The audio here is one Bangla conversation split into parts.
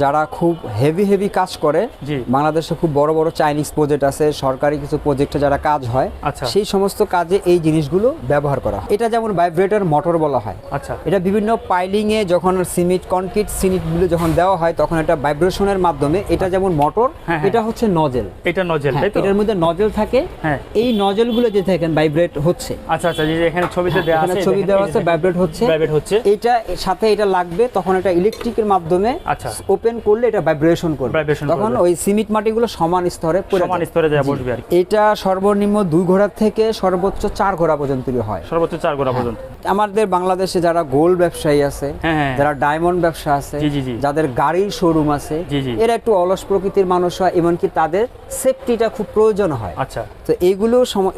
যারা খুব হেভি হেভি কাজ করে বাংলাদেশে খুব বড় বড় চাইনিজ প্রজেক্ট আছে সরকারি কিছু প্রজেক্টে যারা কাজ হয় আচ্ছা। সেই সমস্ত কাজে এই জিনিসগুলো ব্যবহার করা হয়। এটা যেমন ভাইব্রেটর মোটর বলা হয়। আচ্ছা। এটা বিভিন্ন পাইলিং এ যখন সিমেন্ট কনক্রিট সিমেন্টগুলো যখন দেওয়া হয় তখন এটা ভাইব্রেশনের মাধ্যমে এটা যেমন মোটর হ্যাঁ, হ্যাঁ। এটা হচ্ছে নজেল এটা নজেল হ্যাঁ, এটার মধ্যে নজেল থাকে। হ্যাঁ। এই নজেলগুলো যে দেখেন ভাইব্রেট হচ্ছে। আচ্ছা আচ্ছা যে এখানে ছবিতে দেওয়া আছে ছবি দেওয়া আছে ভাইব্রেট হচ্ছে। ভাইব্রেট হচ্ছে। এটা সাথে এটা লাগবে তখন এটা ইলেকট্রিকের মাধ্যমে আচ্ছা। ওপেন করলে এটা ভাইব্রেশন করবে। তখন ওই সিমেন্ট মাটিগুলো সমান স্তরে সমান স্তরে যায় বসবে আর এটা সর্বনিম্ন দুই ঘোড়া থেকে সর্বোচ্চ চার ঘোড়া পর্যন্ত হয়। সর্বোচ্চ চার গোড়া পর্যন্ত। আমাদের বাংলাদেশে যারা গোল্ড ব্যবসায়ী আছে হ্যাঁ, হ্যাঁ। যারা ডায়মন্ড ব্যবসা আছে। যাদের গাড়ির শোরুম আছে। এরা একটু অলস প্রকৃতির মানুষ হয় এমনকি তাদের সেফটিটা খুব প্রয়োজন হয়। আচ্ছা। তো এগুলো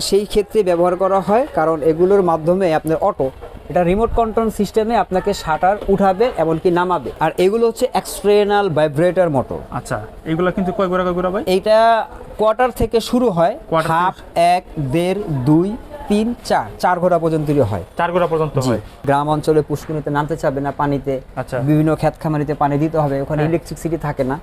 সেই ক্ষেত্রে ব্যবহার করা হয় কারণ এগুলোর মাধ্যমে আপনার অটো এটা রিমোট কন্ট্রোল সিস্টেমে আপনাকে শাটার উঠাবে এমনকি নামাবে। আর এগুলো হচ্ছে এক্সট্রেনাল ভাইব্রেটর মোটর আচ্ছা এগুলো কিন্তু কয় গোড়া কয় গোড়া ভাই? এটা কোয়ার্টার থেকে শুরু হয়। হাফ এক দেড় দুই তিন চার চার ঘোড়া পর্যন্ত হয়। চার গোড়া পর্যন্ত হয়। গ্রাম অঞ্চলে পুষ্কুনিতে নামতে চাবে না পানিতে আচ্ছা। বিভিন্ন ক্ষেত খামারিতে পানি দিতে হবে ওখানে হ্যাঁ। ইলেকট্রিসিটি থাকে না।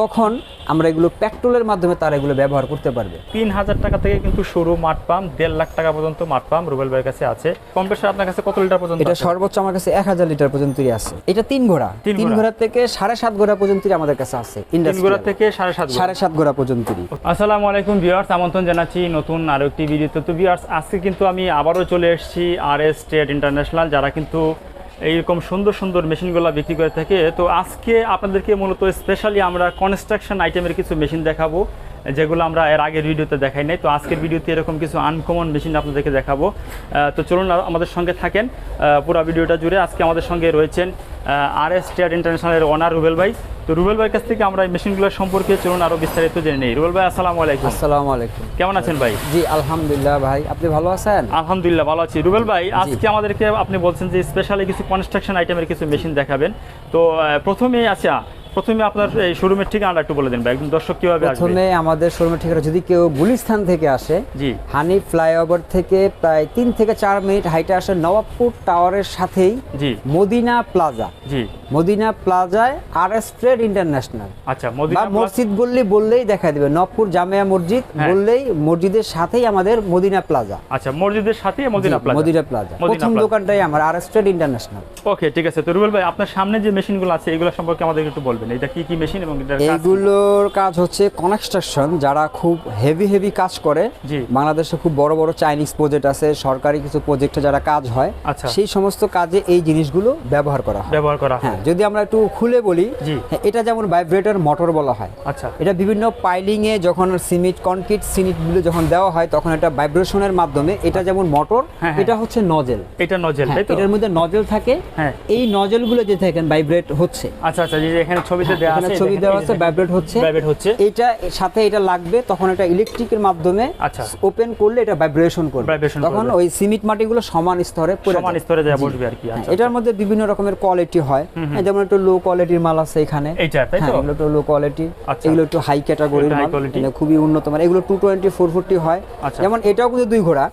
তখন আমরা এগুলো পেট্রোলের মাধ্যমে তারা এগুলো ব্যবহার করতে পারবে। তিন হাজার টাকা থেকে কিন্তু শুরু মাঠ পাম্প দেড় লাখ টাকা পর্যন্ত মাঠ পাম্প রুবেল ভাইয়ের কাছে আছে। কম বেশি আপনার কাছে কত লিটার পর্যন্ত এটা সর্বোচ্চ আমার কাছে এক হাজার লিটার পর্যন্তই আছে। এটা তিন ঘোড়া। তিন ঘোড়া। ঘোড়া থেকে সাড়ে সাত ঘোড়া পর্যন্তই আমাদের কাছে আছে তিন ইন্ডাস্ট্রিয়াল থেকে সাড়ে সাত সাড়ে সাত ঘোড়া পর্যন্তই। আসসালামু আলাইকুম ভিউয়ার্স আমন্ত্রণ জানাচ্ছি নতুন আরও একটি ভিডিওতে। তো ভিউয়ার্স আজকে কিন্তু আমি আবারও চলে এসেছি আর এস ট্রেড ইন্টারন্যাশনাল যারা কিন্তু এইরকম সুন্দর সুন্দর মেশিনগুলো বিক্রি করে থাকে। তো আজকে আপনাদেরকে মূলত স্পেশালি আমরা কনস্ট্রাকশন আইটেমের কিছু মেশিন দেখাবো, যেগুলো আমরা এর আগের ভিডিওতে দেখাই নাই। তো আজকের ভিডিওতে এরকম কিছু আনকমন মেশিন আপনাদেরকে দেখাবো। তো চলুন আমাদের সঙ্গে থাকেন। পুরো ভিডিওটা জুড়ে আজকে আমাদের সঙ্গে রয়েছেন আর এস ট্রেড ইন্টারন্যাশনালের ওনার রুবেল ভাই। তো রুবেল ভাইয়ের কাছ থেকে আমরা এই মেশিনগুলো সম্পর্কে চলুন আরও বিস্তারিত জেনে নিই। রুবেল ভাই আসসালামু আলাইকুম। আসসালামু আলাইকুম। কেমন আছেন ভাই? জি আলহামদুলিল্লাহ ভাই। আপনি ভালো আছেন? আলহামদুলিল্লাহ ভালো আছি। রুবেল ভাই আজকে আমাদেরকে আপনি বলছেন যে স্পেশালি কিছু কনস্ট্রাকশন আইটেমের কিছু মেশিন দেখাবেন। তো প্রথমে প্রথমেই আচ্ছা প্রথমে আপনার এই শোরুমের ঠিকানাটা একটু বলে দিন ভাই একদম দর্শক কীভাবে আসবে? প্রথমে আমাদের শোরুমের ঠিকানা যদি কেউ গুলিস্থান থেকে আসে জি। হানি ফ্লাইওভার থেকে প্রায় থেকে মিনিট হাইটে আসে নবাবপুর টাওয়ারের সাথেই জি। মদিনা প্লাজা। জি। মদিনা প্লাজায় আর এস ট্রেড ইন্টারন্যাশনাল। আচ্ছা মদিনা মসজিদ বললে বললেই দেখা দিবে নবপুর জামিয়া মসজিদ হ্যাঁ। বললেই মসজিদের সাথেই আমাদের মদিনা প্লাজা। আচ্ছা মসজিদের সাথে মদিনা প্লাজা। Medina plaza. প্রথম দোকানটাই আমার R S trade international. Okay ঠিক আছে। তো রুবেল ভাই আপনার সামনে যে মেশিনগুলো আছে এগুলো সম্পর্কে আমাদের একটু বলবেন। এটা কি কি মেশিন এবং এটার কাজ কাজ হচ্ছে কনস্ট্রাকশন যারা খুব হেভি হেভি কাজ করে। বাংলাদেশে খুব বড় বড় চাইনিজ প্রজেক্ট আছে সরকারি কিছু প্রজেক্টে যারা কাজ হয় আচ্ছা। সেই সমস্ত কাজে এই জিনিসগুলো ব্যবহার করা হয় ব্যবহার করা হ্যাঁ যদি আমরা একটু খুলে বলি। হ্যাঁ, এটা যেমন ভাইব্রেটর মোটর বলা হয় আচ্ছা এটা বিভিন্ন পাইলিং এ যখন সিমেন্ট কনক্রিট সিমেন্টগুলো যখন দেওয়া হয় তখন এটা ভাইব্রেশনের মাধ্যমে এটা যেমন মোটর হ্যাঁ, হ্যাঁ। এটা হচ্ছে নজেল এটা নজেল তাই তো এটার মধ্যে নজেল থাকে হ্যাঁ। এই নজেলগুলো যে দেখেন ভাইব্রেট হচ্ছে আচ্ছা আচ্ছা যে এখানে ছবিতে দেওয়া আছে ছবি দেওয়া আছে ভাইব্রেট হচ্ছে। ভাইব্রেট হচ্ছে। এটা সাথে এটা লাগবে তখন এটা ইলেকট্রিকের মাধ্যমে আচ্ছা। ওপেন করলে এটা ভাইব্রেশন করবে। তখন ওই সিমেন্ট মাটিগুলো সমান স্তরে সমান স্তরে জি। বসবে আর কি আচ্ছা এটার মধ্যে বিভিন্ন রকমের কোয়ালিটি হয়। যেমন একটু লো কোয়ালিটির মাল আছে এখানে। এইটা, তাই তো? হ্যাঁ, এগুলো একটু লো কোয়ালিটি আচ্ছা। এগুলো একটু হাই ক্যাটাগরির মাল। মানে খুবই উন্নত মানে এগুলো টু টোয়েন্টি ফোর ফোরটি হয়। আচ্ছা। যেমন এটাও কিন্তু দুই ঘোড়া।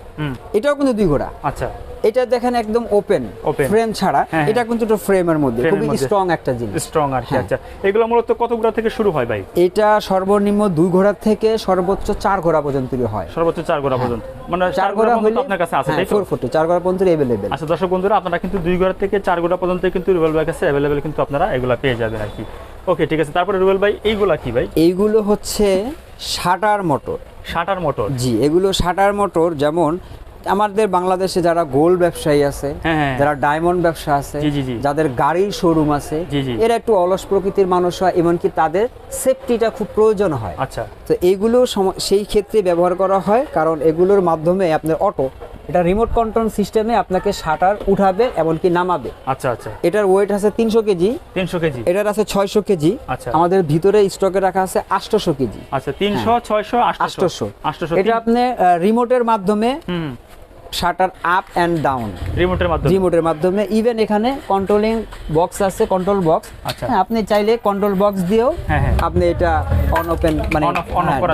এটাও কিন্তু দুই ঘোড়া। আচ্ছা। এটা দেখেন একদম ওপেন। ফ্রেম ছাড়া। হ্যাঁ, এটা কিন্তু একটু ফ্রেমের মধ্যে খুবই। স্ট্রং একটা জিনিস। স্ট্রং আর কি হ্যাঁ। আচ্ছা। এগুলো মূলত কতগুলো থেকে শুরু হয় ভাই? এটা সর্বনিম্ন দুই ঘোড়া থেকে সর্বোচ্চ চার ঘোড়া পর্যন্ত হয়। সর্বোচ্চ চার ঘোড়া পর্যন্ত। মানে হ্যাঁ। চার ঘোড়া হলে আপনার কাছে আছে হ্যাঁ তাই তো? ফোর ফুটি চার ঘোড়া পর্যন্ত এভেলেবেল আচ্ছা দর্শক বন্ধুরা আপনারা কিন্তু দুই ঘোড়া থেকে চার গোড়া পর্যন্ত কিন্তু রুবেল ভাইয়ের কাছে অ্যাভেলেবেল কিন্তু আপনারা এগুলা পেয়ে যাবেন আর কি। ওকে ঠিক আছে। তারপরে রুবেল ভাই এইগুলা কি ভাই? এইগুলো হচ্ছে শাটার মোটর। Shutter motor. জি এগুলো শাটার মোটর যেমন আমাদের বাংলাদেশে যারা গোল্ড ব্যবসায়ী আছে হ্যাঁ, হ্যাঁ। যারা ডায়মন্ড ব্যবসা আছে। যাদের গাড়ির শোরুম আছে। এরা একটু অলস প্রকৃতির মানুষ হয় এমনকি তাদের সেফটিটা খুব প্রয়োজন হয়। আচ্ছা। তো এগুলো সেই ক্ষেত্রে ব্যবহার করা হয় কারণ এগুলোর মাধ্যমে আপনার অটো এটা রিমোট কন্ট্রোল সিস্টেমে আপনাকে শাটার উঠাবে এমনকি নামাবে। আচ্ছা আচ্ছা। এটার ওয়েট আছে তিনশো কেজি। তিনশো কেজি? এটার আছে ছয়শো কেজি। আচ্ছা। আমাদের ভিতরে স্টকে রাখা আছে আটশোশো কেজি। আচ্ছা তিনশো ছয়শো হ্যাঁ। আটশোশো। আটশোশো এটা আপনি রিমোটের মাধ্যমে শাটার আপ অ্যান্ড ডাউন। রিমোটের মাধ্যমে? রিমোটের মাধ্যমে। ইভেন এখানে কন্ট্রোলিং বক্স আছে কন্ট্রোল বক্স আচ্ছা। হ্যাঁ আপনি চাইলে কন্ট্রোল বক্স দিয়েও হ্যাঁ, হ্যাঁ। আপনি এটা অন ওপেন মানে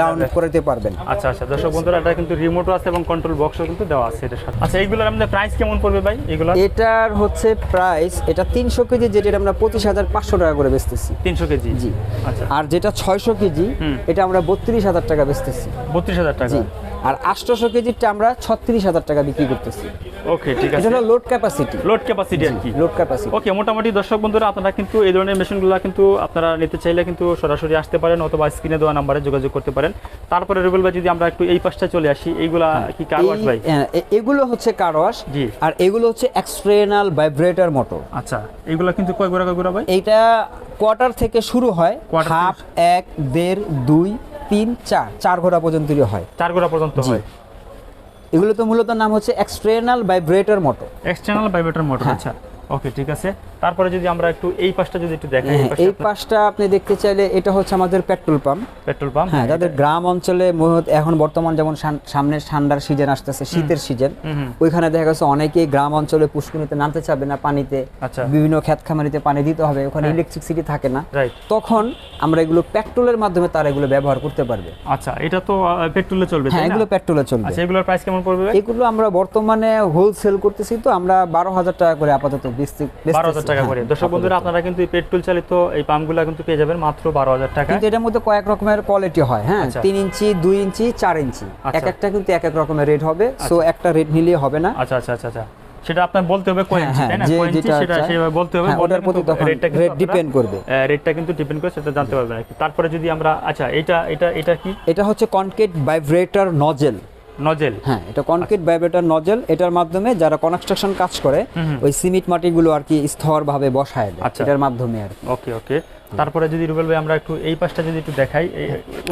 ডাউন যাবে। করে দিতে পারবেন। আচ্ছা আচ্ছা। দর্শক বন্ধুরা এটা কিন্তু রিমোটও আছে এবং কন্ট্রোল বক্সও কিন্তু দেওয়া আছে এটার সাথে। আচ্ছা এইগুলোর আমাদের প্রাইস কেমন পড়বে ভাই? এগুলো এটার হচ্ছে প্রাইস এটা তিনশো কেজি যেটা আমরা পঁচিশ হাজার পাঁচশো টাকা করে বেচতেছি। তিনশো কেজি? জি। আচ্ছা। আর যেটা ছয়শো কেজি। এটা আমরা বত্রিশ হাজার টাকা বেচতেছি। বত্রিশ হাজার টাকা? জি। আর আটশোশো কেজিটা আমরা ছত্রিশ হাজার টাকা বিক্রি করতেছি। ওকে ঠিক আছে। হলো লোড ক্যাপাসিটি লোড ক্যাপাসিটি আর কি। লোড ক্যাপাসিটি ওকে মোটামুটি দর্শক বন্ধুরা আপনারা কিন্তু এই ধরনের মেশিনগুলো কিন্তু আপনারা নিতে চাইলে কিন্তু সরাসরি আসতে পারেন অথবা স্ক্রিনে দেওয়া নাম্বারে যোগাযোগ করতে পারেন। তারপরে রুবেল ভাই যদি আমরা একটু এই পাশটা চলে আসি এইগুলা কি কার ওয়াশ ভাই? এগুলো হচ্ছে কারওয়াশ জি। আর এগুলো হচ্ছে এক্সট্রেনাল ভাইব্রেটর মোটর আচ্ছা এগুলো কিন্তু কয় গোড়া কয় গোড়া ভাই? এইটা কোয়ার্টার থেকে শুরু হয় হাফ এক দেড় দুই তিন চার চার ঘোড়া পর্যন্তই হয়। চার ঘোড়া পর্যন্ত হয়। এগুলো তো মূলত নাম হচ্ছে external vibrator motor external vibrator motor. আচ্ছা। ওকে ঠিক আছে। তারপরে যদি আমরা একটু এই পাশটা যদি একটু দেখাই হ্যাঁ, এই পাশটা আপনি দেখতে চাইলে এটা হচ্ছে আমাদের পেট্রোল পাম্প। Petrol pump. হ্যাঁ যাদের গ্রাম অঞ্চলে এখন বর্তমান যেমন সামনে ঠান্ডার সিজন আসতেছে শীতের সিজন। ওইখানে দেখা গেছে অনেকেই গ্রাম অঞ্চলে পুষ্কুনিতে নামতে চাবে না পানিতে আচ্ছা। বিভিন্ন ক্ষেত খামারিতে পানি দিতে হবে ওখানে হ্যাঁ। ইলেকট্রিসিটি থাকে না। তখন আমরা এগুলো পেট্রোলের মাধ্যমে তারা এগুলো ব্যবহার করতে পারবে। আচ্ছা এটা তো পেট্রোলে চলবে হ্যাঁ এগুলো পেট্রোলে চলবে। আচ্ছা এগুলোর প্রাইস কেমন পড়বে এগুলো আমরা বর্তমানে হোলসেল করতেছি তো আমরা বারো হাজার টাকা করে আপাতত বেচতে বারো হাজার টাকা করে। দর্শক বন্ধুরা আপনারা কিন্তু এই পেট্রোল চালিত এই পাম্পগুলো কিন্তু পেয়ে যাবেন মাত্র বারো হাজার টাকা। কিন্তু এটার মধ্যে কয়েক রকমের কোয়ালিটি হয় হ্যাঁ আচ্ছা। তিন ইঞ্চি দুই ইঞ্চি চার ইঞ্চি। আচ্ছা। এক একটা কিন্তু এক এক রকমের রেট হবে সো একটা রেট নিলেই হবে না। আচ্ছা আচ্ছা আচ্ছা আচ্ছা। সেটা আপনার বলতে হবে হ্যাঁ, ইঞ্চি হ্যাঁ, তাই না? ইঞ্চি যেটা সেটা সেভাবে বলতে হবে হ্যাঁ, বললে প্রতি তখন রেটটা depend আপনারা, করবে। রেটটা কিন্তু ডিপেন্ড করে সেটা জানতে পারবেন তারপরে যদি আমরা আচ্ছা এটা এটা এটা কি? এটা হচ্ছে কনক্রিট ভাইব্রেটর নজেল নজেল। হ্যাঁ এটা কনক্রিট ভাইব্রেটর নজেল এটার মাধ্যমে যারা কনস্ট্রাকশন কাজ করে ওই সিমেন্ট মাটিগুলো আর কি স্থর ভাবে বসায় দেয় আচ্ছা। এটার মাধ্যমে আর ওকে ওকে। তারপরে যদি রুবেল ভাই আমরা একটু এই পাশটা যদি একটু দেখাই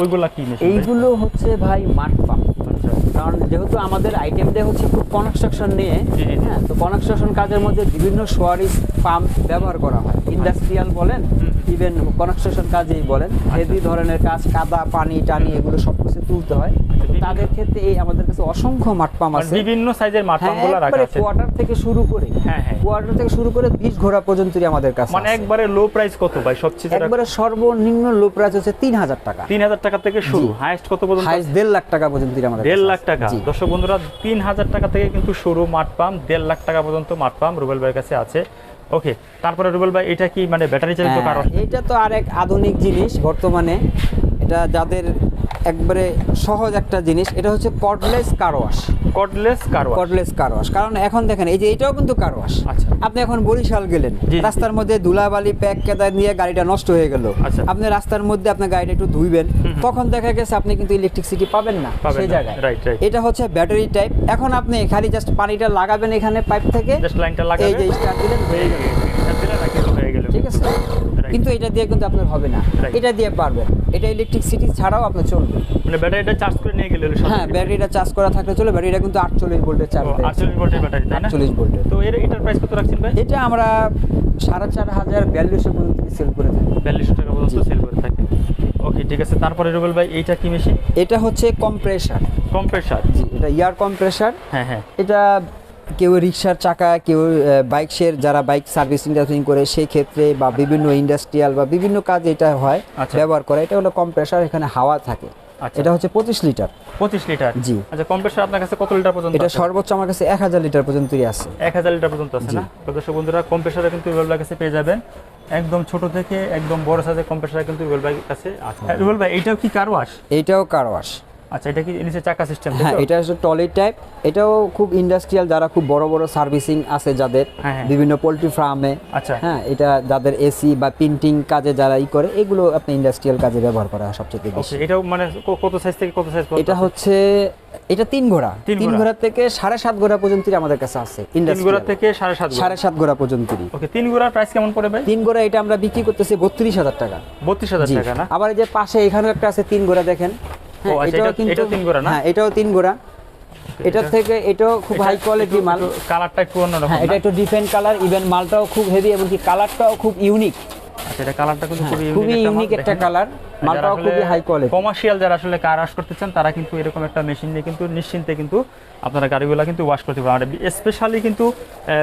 ওইগুলা কি মেশিন এইগুলো হচ্ছে ভাই মাঠ পাম্প। আচ্ছা। কারণ যেহেতু আমাদের আইটেম দিয়ে হচ্ছে খুব কনস্ট্রাকশন নিয়ে। হ্যাঁ তো কনস্ট্রাকশন কাজের মধ্যে বিভিন্ন সোয়ারিস পাম্প ব্যবহার করা হয়। ইন্ডাস্ট্রিয়াল বলেন ইভেন কনস্ট্রাকশন কাজেই বলেন। হেভি ধরনের কাজ কাদা পানি টানি এগুলো সব কিছু তুলতে হয়। তাদের ক্ষেত্রে এই আমাদের কাছে অসংখ্য মাঠ পাম্প মানে আছে। বিভিন্ন সাইজের মাঠ হ্যাঁ পাম্পগুলো রাখা আছে। কোয়ার্টার থেকে শুরু করে হ্যাঁ, হ্যাঁ। কোয়ার্টার থেকে শুরু করে বিশ ঘোড়া পর্যন্তই আমাদের কাছে মানে একবারে লো প্রাইস কত ভাই? সবচেয়ে একবারে সর্বনিম্ন লো প্রাইস হচ্ছে তিন হাজার টাকা। তিন হাজার টাকা থেকে শুরু। হাইস্ট কত পর্যন্ত? হাইস্ট দেড় লাখ টাকা পর্যন্ত আমাদের দেড় কাছে লাখ টাকা। দর্শক বন্ধুরা তিন হাজার টাকা থেকে কিন্তু শুরু মাঠ পাম্প দেড় লাখ টাকা পর্যন্ত মাঠ পাম্প রুবেল ভাইয়ের কাছে আছে। ওকে তারপরে রুবেল ভাই এটা কি মানে ব্যাটারি চালিত হ্যাঁ, কারণ এটা তো আরেক আধুনিক জিনিস বর্তমানে। এটা যাদের একবারে সহজ একটা জিনিস এটা হচ্ছে cordless car wash cordless car wash cordless car wash কারণ এখন দেখেন এই যে এটাও কিন্তু কারওয়াশ আচ্ছা। আপনি এখন বরিশাল গেলেন। রাস্তার মধ্যে ধুলাবালি প্যাক কেদার নিয়ে গাড়িটা নষ্ট হয়ে গেল। আচ্ছা। আপনি রাস্তার মধ্যে আপনার গাড়িটা একটু ধুইবেন তখন দেখা গেছে আপনি কিন্তু ইলেকট্রিসিটি পাবেন না সেই জায়গায়. এটা হচ্ছে ব্যাটারি টাইপ এখন আপনি খালি জাস্ট পানিটা লাগাবেন এখানে পাইপ থেকে। জাস্ট লাইনটা লাগাবেন। এই যে স্টার্ট দিলেন। হয়ে হয়ে গেল। ঠিক আছে? কিন্তু এটা দিয়ে কিন্তু আপনার হবে না। এটা দিয়ে পারবেন। এটা ইলেকট্রিসিটি ছাড়াও আপনার চলবে। মানে ব্যাটারিটা চার্জ করে নিয়ে গেলে হ্যাঁ ব্যাটারিটা চার্জ করা থাকলে চলে ব্যাটারিটা কিন্তু আটচল্লিশ ভোল্টের চার্জ আটচল্লিশ ভোল্টের ব্যাটারি তাই না? আটচল্লিশ ভোল্টের। তো এর এটার প্রাইস কত রাখছেন ভাই? এটা আমরা সাড়ে চার হাজার বিয়াল্লিশশো পর্যন্ত সেল করে থাকি। বিয়াল্লিশশো টাকা পর্যন্ত সেল করে থাকি। ওকে ঠিক আছে। তারপরে রুবেল ভাই এইটা কি মেশিন এটা হচ্ছে কম্প্রেসার কম্প্রেসার জি এটা ইয়ার কম্প্রেসার হ্যাঁ হ্যাঁ। এটা কেউ রিক্সার চাকা কেউ বাইক শের যারা বাইক সার্ভিস ইন্ডাস্ট্রিং করে সেই ক্ষেত্রে বা বিভিন্ন ইন্ডাস্ট্রিয়াল বা বিভিন্ন কাজে এটা হয় আচ্ছা। ব্যবহার করে। এটা হলো কম্প্রেসার এখানে হাওয়া থাকে। আচ্ছা। এটা হচ্ছে পঁচিশ লিটার পঁচিশ লিটার জি। আচ্ছা কম্প্রেসার আপনার কাছে কত লিটার পর্যন্ত এটা সর্বোচ্চ আমার কাছে এক হাজার লিটার পর্যন্তই আছে। এক হাজার লিটার পর্যন্ত আছে না? তো দর্শক বন্ধুরা কম্প্রেসারে কিন্তু রুবেল কাছে পেয়ে যাবেন। একদম ছোট থেকে একদম বড় সাইজের কম্প্রেসার কিন্তু রুবেল ভাইয়ের কাছে আছে। রুবেল ভাই এটাও কি কার ওয়াশ এইটাও কারওয়াশ আচ্ছা এটা কি নিচে চাকা সিস্টেম হ্যাঁ এটা হচ্ছে টলি টাইপ এটাও খুব ইন্ডাস্ট্রিয়াল যারা খুব বড় বড় সার্ভিসিং আছে যাদের হ্যাঁ, হ্যাঁ। বিভিন্ন পোলট্রি ফার্মে আচ্ছা। হ্যাঁ এটা যাদের এসি বা প্রিন্টিং কাজে যারা ই করে এগুলো আপনি ইন্ডাস্ট্রিয়াল কাজে ব্যবহার করা হয় সবচেয়ে বেশি। এটাও মানে কত সাইজ থেকে কত সাইজ এটা হচ্ছে এটা তিন ঘোড়া। তিন ঘোড়া। ঘোড়া থেকে সাড়ে সাত ঘোড়া পর্যন্ত আমাদের কাছে আছে গোড়া থেকে সাড়ে সাত সাড়ে সাত ঘোড়া পর্যন্তই। ওকে তিন গোড়ার প্রাইস কেমন পড়ে ভাই? তিন ঘোড়া এটা আমরা বিক্রি করতেছি বত্রিশ হাজার টাকা। বত্রিশ হাজার টাকা না? আবার এই যে পাশে এখানে একটা আছে তিন গোড়া দেখেন। আচ্ছা, এটা- কিন্তু তিন গোড়া না? হ্যাঁ এটাও তিন গোড়া। এটার থেকে এটাও খুব হাই কোয়ালিটি মাল। কালারটা একটু অন্যরকম এটা একটু ডিফারেন্ট কালার ইভেন মালটাও খুব হেভি এমনকি কালারটাও খুব ইউনিক এটা কালারটা কিন্তু খুবই খুবই ইউনিক একটা কালার মালটাও খুবই হাই কোয়ালিটি কমার্শিয়াল যারা আসলে কার ওয়াশ করতে চান তারা কিন্তু এরকম একটা মেশিন নিয়ে কিন্তু নিশ্চিন্তে কিন্তু আপনারা গাড়িগুলো কিন্তু ওয়াশ করতে পারেন স্পেশালি কিন্তু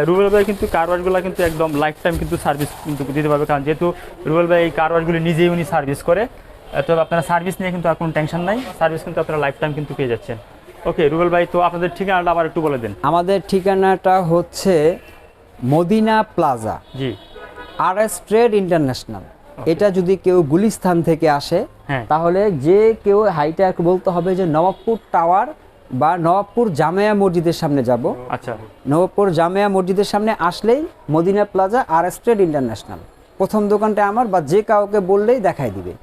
রুবেল ভাই কিন্তু কার ওয়াশগুলো কিন্তু একদম লাইফ টাইম কিন্তু সার্ভিস কিন্তু দিতে পারবে। কারণ যেহেতু রুবেল ভাই এই কার ওয়াশগুলি নিজেই উনি সার্ভিস করে তবে আপনারা সার্ভিস নিয়ে কিন্তু আর কোনো টেনশন নাই। সার্ভিস কিন্তু আপনারা লাইফ টাইম কিন্তু পেয়ে যাচ্ছেন। ওকে রুবেল ভাই তো আপনাদের ঠিকানাটা আবার একটু বলে দেন। আমাদের ঠিকানাটা হচ্ছে মদিনা প্লাজা। জি। আর এস ট্রেড ইন্টারন্যাশনাল এটা যদি কেউ গুলিস্তান থেকে আসে হ্যাঁ। তাহলে যে কেউ হাইটা বলতে হবে যে নবাবপুর টাওয়ার বা নবাবপুর জামেয়া মসজিদের সামনে যাব। আচ্ছা। নবাবপুর জামেয়া মসজিদের সামনে আসলেই Madina plaza R S trade international প্রথম দোকানটা আমার বা যে কাউকে বললেই দেখাই দিবে।